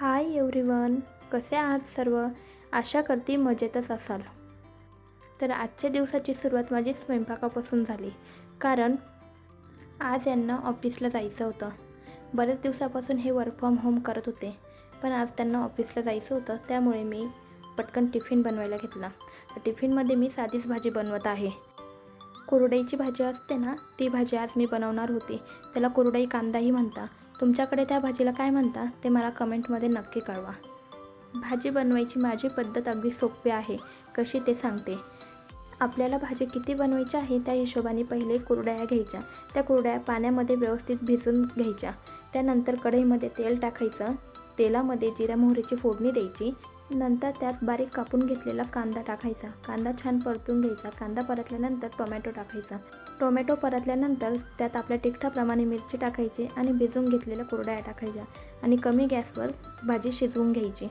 Hi everyone कसे आहात सर्व? आशा करते मजेतच असाल. तर आजच्या दिवसाची सुरुवात माझी स्वयंपाकापासून झाली. कारण आज यांना ऑफिसला जायचं होतं. बऱ्याच दिवसापासून हे वर्क फ्रॉम होम करत होते. पण आज त्यांना ऑफिसला जायचं होतं त्यामुळे मी पटकन टिफिन बनवायला घेतला. तर टिफिनमध्ये मी साधीच भाजी बनवत आहे. कुरडईची भाजी असते ना ती भाजी आज मी बनवणार होती. त्याला कुरडई कांदाही म्हणता तुमच्याकडे त्या भाजीला काय म्हणता ते मला कमेंटमध्ये नक्की कळवा. भाजी बनवायची माझी पद्धत अगदी सोपी आहे कशी ते सांगते. आपल्याला भाजी किती बनवायची आहे त्या हिशोबाने पहिले कुरड्या घ्यायच्या. त्या कुरड्या पाण्यामध्ये व्यवस्थित भिजून घ्यायच्या. त्यानंतर कढईमध्ये तेल टाकायचं. तेलामध्ये जिऱ्या मोहरीची फोडणी द्यायची. नंतर त्यात बारीक कापून घेतलेला कांदा टाकायचा. कांदा छान परतून घ्यायचा. कांदा परतल्यानंतर टोमॅटो टाकायचा. टोमॅटो परतल्यानंतर त्यात आपल्या तिखटाप्रमाणे मिरची टाकायची आणि भिजवून घेतलेल्या कोरड्या टाकायच्या आणि कमी गॅसवर भाजी शिजवून घ्यायची.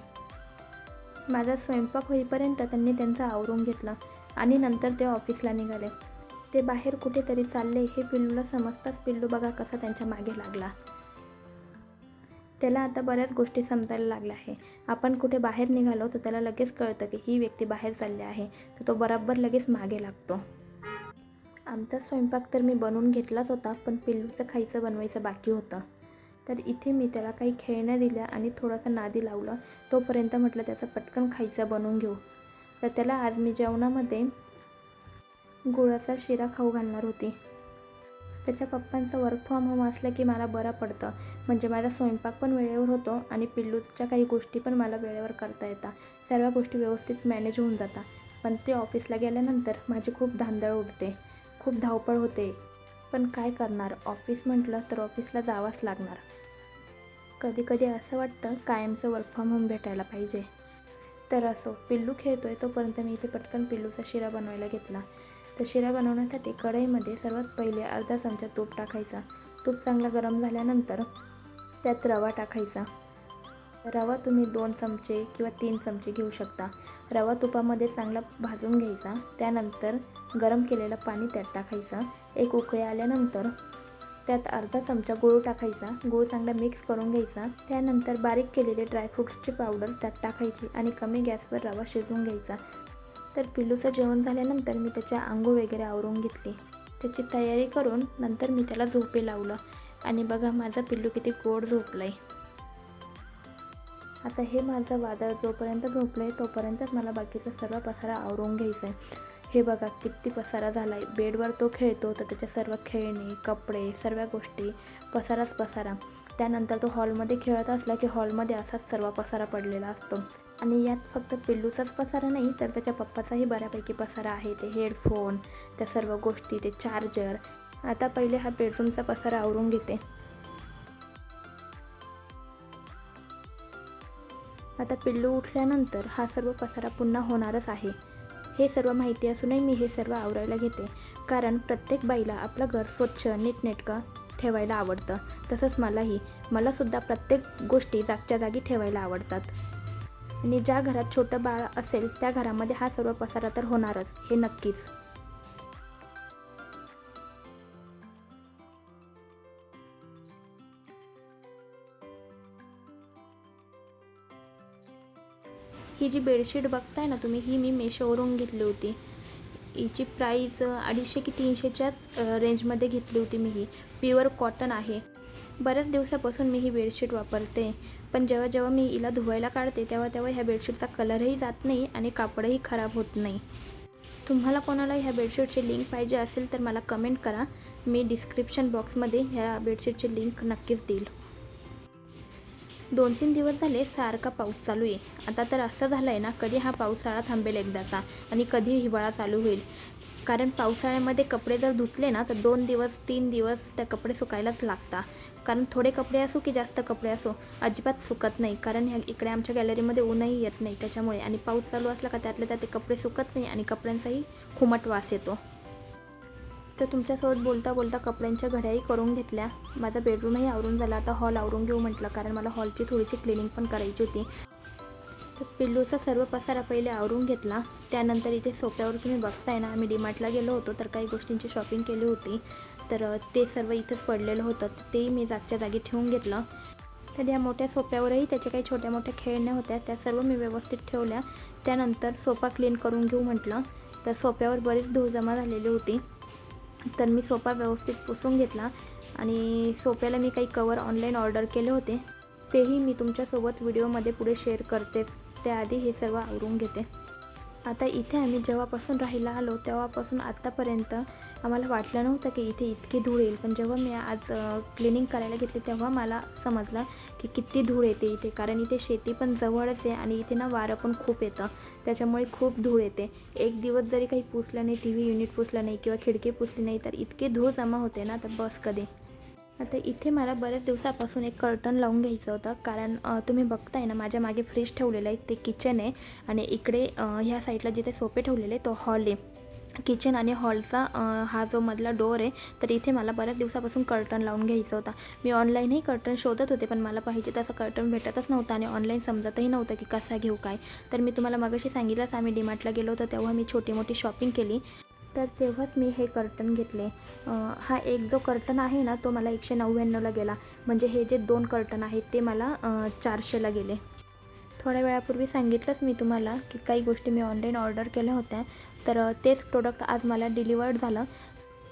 माझा स्वयंपाक होईपर्यंत त्यांनी त्यांचं आवरून घेतलं आणि नंतर ते ऑफिसला निघाले. ते बाहेर कुठेतरी चालले हे पिल्लूला समजताच पिल्लू बघा कसा त्यांच्या मागे लागला. त्याला आता बऱ्याच गोष्टी समजायला लागल्या आहे. आपण कुठे बाहेर निघालो तर त्याला लगेच कळतं की ही व्यक्ती बाहेर चालली आहे तर तो बरोबर लगेच मागे लागतो. आमचा स्वयंपाक तर मी बनवून घेतलाच होता पण पिल्लूचं खायचं बनवायचं बाकी होतं. तर इथे मी त्याला काही खेळण्या दिल्या आणि थोडासा नादी लावलं. तोपर्यंत म्हटलं त्याचं पटकन खायचं बनवून घेऊ. तर त्याला आज मी जेवणामध्ये गुळाचा शिरा खाऊ घालणार होती. त्याच्या पप्पांचं वर्क फ्रॉम होम असलं की मला बरं पडतं. म्हणजे माझा स्वयंपाक पण वेळेवर होतो आणि पिल्लूच्या काही गोष्टी पण मला वेळेवर करता येतात. सर्व गोष्टी व्यवस्थित मॅनेज होऊन जातात. पण ते ऑफिसला गेल्यानंतर माझी खूप धांदळ उडते. खूप धावपळ होते. पण काय करणार? ऑफिस म्हटलं तर ऑफिसला जावंच लागणार. कधी कधी असं वाटतं कायमचं वर्क फ्रॉम होम भेटायला पाहिजे. तर असो पिल्लू खेळतो आहे तोपर्यंत मी इथे पटकन पिल्लूचा शिरा बनवायला घेतला. तर शिरा बनवण्यासाठी कढईमध्ये सर्वात पहिले अर्धा चमचा तूप टाकायचा. तूप चांगला गरम झाल्यानंतर त्यात रवा टाकायचा. रवा तुम्ही दोन चमचे किंवा तीन चमचे घेऊ शकता. रवा तुपामध्ये चांगला भाजून घ्यायचा. त्यानंतर गरम केलेलं पाणी त्यात टाकायचं. एक उकळी आल्यानंतर त्यात अर्धा चमचा गूळ टाकायचा. गूळ चांगला मिक्स करून घ्यायचा. त्यानंतर बारीक केलेले ड्रायफ्रूट्सची पावडर त्यात टाकायची आणि कमी गॅसवर रवा शिजवून घ्यायचा. तर पिल्लूचं जेवण झाल्यानंतर मी त्याच्या आंघोळ वगैरे आवरून घेतली. त्याची तयारी करून नंतर मी त्याला झोपे लावलं. आणि बघा माझा पिल्लू किती गोड झोपलं आहे आता हे माझं वादळ जोपर्यंत झोपलं आहे तोपर्यंतच मला बाकीचा सर्व पसारा आवरून घ्यायचा आहे हे बघा किती पसारा झाला आहे बेडवर तो खेळतो तर त्याच्या सर्व खेळणे कपडे सर्व गोष्टी पसाराच पसारा. त्यानंतर तो हॉलमध्ये खेळत असला की हॉलमध्ये असाच सर्व पसारा पडलेला असतो. आणि यात फक्त पिल्लूचाच पसारा नाही तर त्याच्या पप्पाचाही बऱ्यापैकी पसारा आहे. ते हेडफोन त्या सर्व गोष्टी ते चार्जर. आता पहिले हा बेडरूमचा पसारा आवरून घेते. आता पिल्लू उठल्यानंतर हा सर्व पसारा पुन्हा होणारच आहे. हे सर्व माहिती असूनही मी हे सर्व आवरायला घेते. कारण प्रत्येक बाईला आपलं घर स्वच्छ नीटनेटकं ठेवायला आवडतं. तसंच मलाही. मलासुद्धा प्रत्येक गोष्टी जागच्या जागी ठेवायला आवडतात. आणि ज्या घरात छोटं बाळ असेल त्या घरामध्ये हा सर्व पसारा तर होणारच. हे नक्कीच. ही जी बेडशीट बघताय ना तुम्ही ही मी मेशोवरून घेतली होती. हिची प्राईज अडीचशे की तीनशेच्याच रेंजमध्ये घेतली होती मी ही. प्युअर कॉटन आहे. बऱ्याच दिवसापासून मी ही बेडशीट वापरते. पण जेव्हा जेव्हा मी हिला धुवायला काढते तेव्हा तेव्हा ह्या बेडशीटचा कलरही जात नाही आणि कापडही खराब होत नाही. तुम्हाला कोणाला ह्या बेडशीटची लिंक पाहिजे असेल तर मला कमेंट करा. मी डिस्क्रिप्शन बॉक्समध्ये ह्या बेडशीटची लिंक नक्कीच देईल. दोन तीन दिवस झाले सारखा पाऊस चालू आहे. आता तर असं झालं आहे ना कधी हा पावसाळा थांबेल एकदाचा आणि कधी हिवाळा चालू होईल. कारण पावसाळ्यामध्ये कपडे जर धुतले ना तर दोन दिवस तीन दिवस त्या कपडे सुकायलाच लागतात. कारण थोडे कपडे असो की जास्त कपडे असो अजिबात सुकत नाही. कारण ह्या इकडे आमच्या गॅलरीमध्ये ऊनही येत नाही त्याच्यामुळे आणि पाऊस चालू असला का त्यातल्या त्यात ते कपडे सुकत नाही आणि कपड्यांचाही खुमट वास येतो. तर तुमच्यासोबत बोलता बोलता कपड्यांच्या घड्याही करून घेतल्या. माझा बेडरूमही आवरून झाला. आता हॉल आवरून घेऊ म्हटलं कारण मला हॉलची थोडीशी क्लिनिंग पण करायची होती. तर पिल्लूचा सर्व पसारा पहिले आवरून घेतला. त्यानंतर इथे सोप्यावर तुम्ही बघताय ना आम्ही डीमार्टला गेलो होतो तर काही गोष्टींची शॉपिंग केली होती. तर ते सर्व इथंच पडलेलं होतं. तेही मी जागच्या जागी ठेवून घेतलं. तर या मोठ्या सोप्यावरही त्याच्या काही छोट्या मोठ्या खेळण्या होत्या त्या सर्व मी व्यवस्थित ठेवल्या. त्यानंतर सोफा क्लीन करून घेऊ म्हटलं. तर सोप्यावर बरीच धूळ जमा झालेली होती. तर मी सोफा व्यवस्थित पुसून घेतला आणि सोफ्याला मी काही कवर ऑनलाईन ऑर्डर केले होते. तेही मी तुमच्यासोबत व्हिडिओमध्ये पुढे शेअर करतेच. त्याआधी हे सर्व आवरून घेते. आता इथे आम्ही जेव्हापासून राहायला आलो तेव्हापासून आत्तापर्यंत आम्हाला वाटलं नव्हतं की इथे इतकी धूळ येईल. पण जेव्हा मी आज क्लिनिंग करायला घेतली तेव्हा मला समजलं की किती धूळ येते इथे. कारण इथे शेती पण जवळच आहे आणि इथे ना वारं पण खूप येतं. त्याच्यामुळे खूप धूळ येते. एक दिवस जरी काही पुसलं नाही टी व्ही युनिट पुसलं नाही किंवा खिडकी पुसली नाही तर इतकी धूळ जमा होते ना तर बस कधी. आता इथे मला बऱ्याच दिवसापासून एक कर्टन लावून घ्यायचं होतं. कारण तुम्ही बघताय ना माझ्या मागे फ्रीज ठेवलेलं आहे ते किचन आहे. आणि इकडे ह्या साईडला जिथे सोपे ठेवलेले तो हॉल आहे. किचन आणि हॉलचा हा जो मधला डोअर आहे तर इथे मला बऱ्याच दिवसापासून कर्टन लावून घ्यायचा होता. मी ऑनलाईनही कर्टन शोधत होते पण मला पाहिजे तसं कर्टन भेटतच नव्हतं आणि ऑनलाईन समजतही नव्हतं की कसा घेऊ काय. तर मी तुम्हाला मगाशी सांगितलंच आम्ही डिमार्टला गेलो होतो तेव्हा मी छोटी मोठी शॉपिंग केली. तर तेव्हाच मी हे कर्टन घेतले. हा एक जो कर्टन आहे ना तो मला एकशे नव्याण्णवला गेला. म्हणजे हे जे दोन कर्टन आहेत ते मला चारशेला गेले. थोड्या वेळापूर्वी सांगितलंच मी तुम्हाला की काही गोष्टी मी ऑनलाईन ऑर्डर केल्या होत्या. तर तेच प्रोडक्ट आज मला डिलिवर्ड झालं.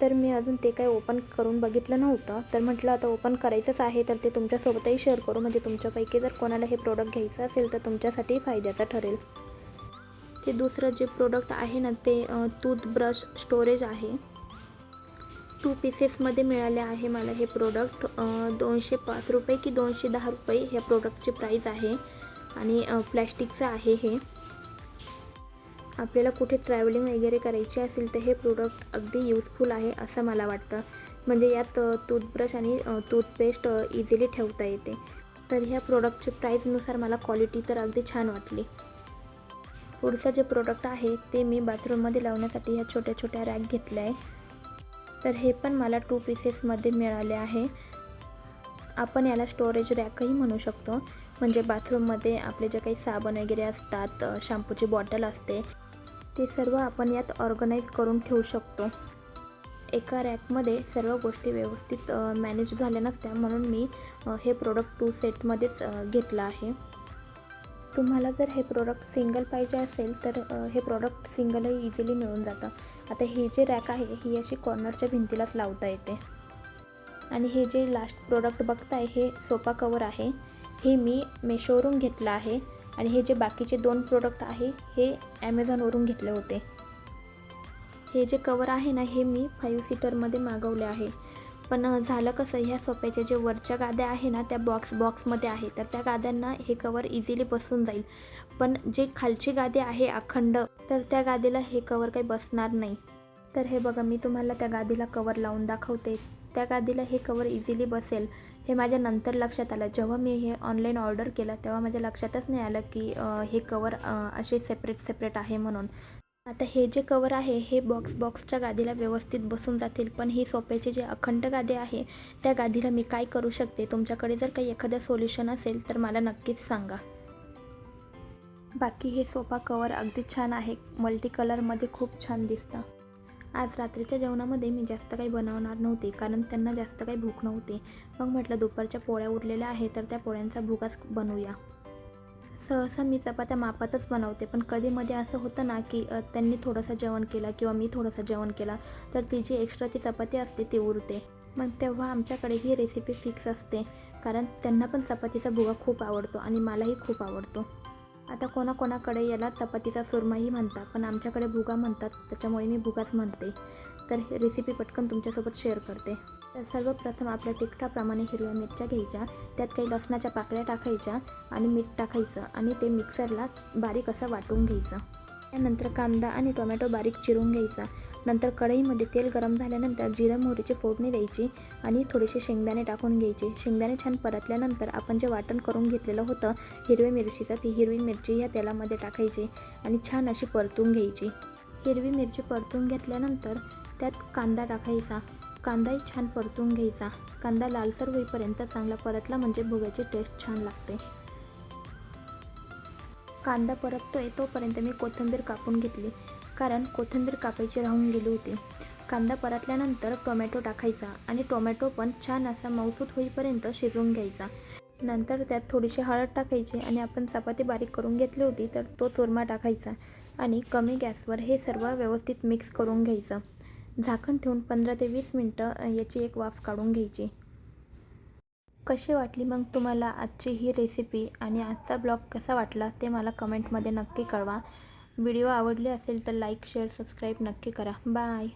तर मी अजून ते काही ओपन करून बघितलं नव्हतं. तर म्हटलं आता ओपन करायचंच आहे तर ते तुमच्यासोबतही शेअर करू. म्हणजे तुमच्यापैकी जर कोणाला हे प्रोडक्ट घ्यायचं असेल तर तुमच्यासाठी फायद्याचं ठरेल. ते दुसरं जे प्रोडक्ट आहे ना ते टूथब्रश स्टोरेज आहे. टू पीसेसमध्ये मिळाले आहे मला हे प्रोडक्ट दोनशे पाच रुपये की दोनशे दहा रुपये ह्या प्रोडक्टची प्राईज आहे. आणि प्लॅस्टिकचं आहे हे. आपल्याला कुठे ट्रॅव्हलिंग वगैरे करायची असेल तर हे प्रोडक्ट अगदी यूजफुल आहे असं मला वाटतं. म्हणजे यात टूथब्रश आणि टूथपेस्ट इझिली ठेवता येते. तर ह्या प्रोडक्टची प्राईजनुसार मला क्वालिटी तर अगदी छान वाटली. पुढचं जे प्रोडक्ट आहे ते मी बाथरूममध्ये लावण्यासाठी ह्या छोट्या छोट्या रॅक घेतल्या आहे. तर हे पण मला टू पीसेसमध्ये मिळाले आहे. आपण याला स्टोरेज रॅकही म्हणू शकतो. म्हणजे बाथरूममध्ये आपले जे काही साबण वगैरे असतात शॅम्पूची बॉटल असते ते सर्व आपण यात ऑर्गनाईज करून ठेवू शकतो. एका रॅकमध्ये सर्व गोष्टी व्यवस्थित मॅनेज झाल्या नसत्या म्हणून मी हे प्रोडक्ट टू सेटमध्येच घेतलं आहे. तुम्हाला जर हे प्रोडक्ट सिंगल पाहिजे असेल तर हे प्रोडक्ट सिंगलही इझिली मिळून जातं. आता हे जे रॅक आहे ही अशी कॉर्नरच्या भिंतीलाच लावता येते. आणि हे जे लास्ट प्रोडक्ट बघताय हे सोफा कवर आहे. हे मी मेशोवरून घेतलं आहे. आणि हे जे बाकीचे दोन प्रोडक्ट आहे हे ॲमेझॉनवरून घेतले होते. हे जे कवर आहे ना हे मी फाईव्ह सीटरमध्ये मागवले आहे. पण झालं कसं ह्या सोप्याच्या जे वरच्या गाद्या आहे ना त्या बॉक्स बॉक्समध्ये आहे. तर त्या गाद्यांना हे कवर इझिली बसून जाईल. पण जे खालची गादी आहे अखंड तर त्या गादीला हे कवर काही बसणार नाही. तर हे बघा मी तुम्हाला त्या गादीला कवर लावून दाखवते. त्या गादीला हे कवर इझिली बसेल. हे माझ्या नंतर लक्षात आलं. जेव्हा मी हे ऑनलाईन ऑर्डर केलं तेव्हा माझ्या लक्षातच नाही आलं की हे कवर असे सेपरेट सेपरेट आहे म्हणून. आता हे जे कवर आहे हे बॉक्स बॉक्सच्या गादीला व्यवस्थित बसून जातील. पण ही सोप्याचे जे अखंड गादी आहे त्या गादीला मी काय करू शकते? तुमच्याकडे जर काही एखादं सोल्युशन असेल तर मला नक्कीच सांगा. बाकी हे सोफा कवर अगदी छान आहे. मल्टी कलरमध्ये खूप छान दिसतं. आज रात्रीच्या जेवणामध्ये मी जास्त काही बनवणार नव्हते कारण त्यांना जास्त काही भूक नव्हती. मग म्हटलं दुपारच्या पोळ्या उरलेल्या आहे तर त्या पोळ्यांचा भुगाच बनवूया. सहसा मी चपात्या मापातच बनवते. पण कधीमध्ये असं होतं ना की त्यांनी थोडंसं जेवण केलं किंवा मी थोडंसं जेवण केलं तर ती जी एक्स्ट्राची चपाती असते ती उरते. मग तेव्हा आमच्याकडे ही रेसिपी फिक्स असते. कारण त्यांना पण चपातीचा भुगा खूप आवडतो आणि मलाही खूप आवडतो. आता कोणाकोणाकडे याला चपातीचा सुरमाही म्हणतात पण आमच्याकडे भुगा म्हणतात त्याच्यामुळे मी भुगाच म्हणते. तर रेसिपी पटकन तुमच्यासोबत शेअर करते. तर सर्वप्रथम आपल्या तिखटाप्रमाणे हिरव्या मिरच्या घ्यायच्या. त्यात काही लसणाच्या पाकळ्या टाकायच्या आणि मीठ टाकायचं आणि ते मिक्सरला बारीक असं वाटून घ्यायचं. त्यानंतर कांदा आणि टोमॅटो बारीक चिरून घ्यायचा. नंतर कढईमध्ये तेल गरम झाल्यानंतर जिरं मोहरीची फोडणी द्यायची आणि थोडेसे शेंगदाणे टाकून घ्यायचे. शेंगदाणे छान परतल्यानंतर आपण जे वाटण करून घेतलेलं होतं हिरव्या मिरचीचं ती हिरवी मिरची या तेलामध्ये टाकायची आणि छान अशी परतून घ्यायची. हिरवी मिरची परतून घेतल्यानंतर त्यात कांदा टाकायचा. कांदाही छान परतून घ्यायचा. कांदा लालसर होईपर्यंत चांगला परतला म्हणजे भुग्याची टेस्ट छान लागते. कांदा परततोय तोपर्यंत मी कोथिंबीर कापून घेतली. कारण कोथिंबीर कापायची राहून गेली होती. कांदा परतल्यानंतर टोमॅटो टाकायचा आणि टोमॅटो पण छान असा मऊसूत होईपर्यंत शिजवून घ्यायचा. नंतर त्यात थोडीशी हळद टाकायची आणि आपण चपाती बारीक करून घेतली होती तर तो चुरमा टाकायचा आणि कमी गॅसवर हे सर्व व्यवस्थित मिक्स करून घ्यायचं. झाकण ठेवून पंधरा ते वीस मिनटं याची एक वाफ काढून घ्यायची. कशी वाटली मग तुम्हाला आजची ही रेसिपी आणि आजचा ब्लॉग कसा वाटला ते मला कमेंटमध्ये नक्की कळवा. व्हिडिओ आवडले असेल तर लाईक शेअर सबस्क्राईब नक्की करा. बाय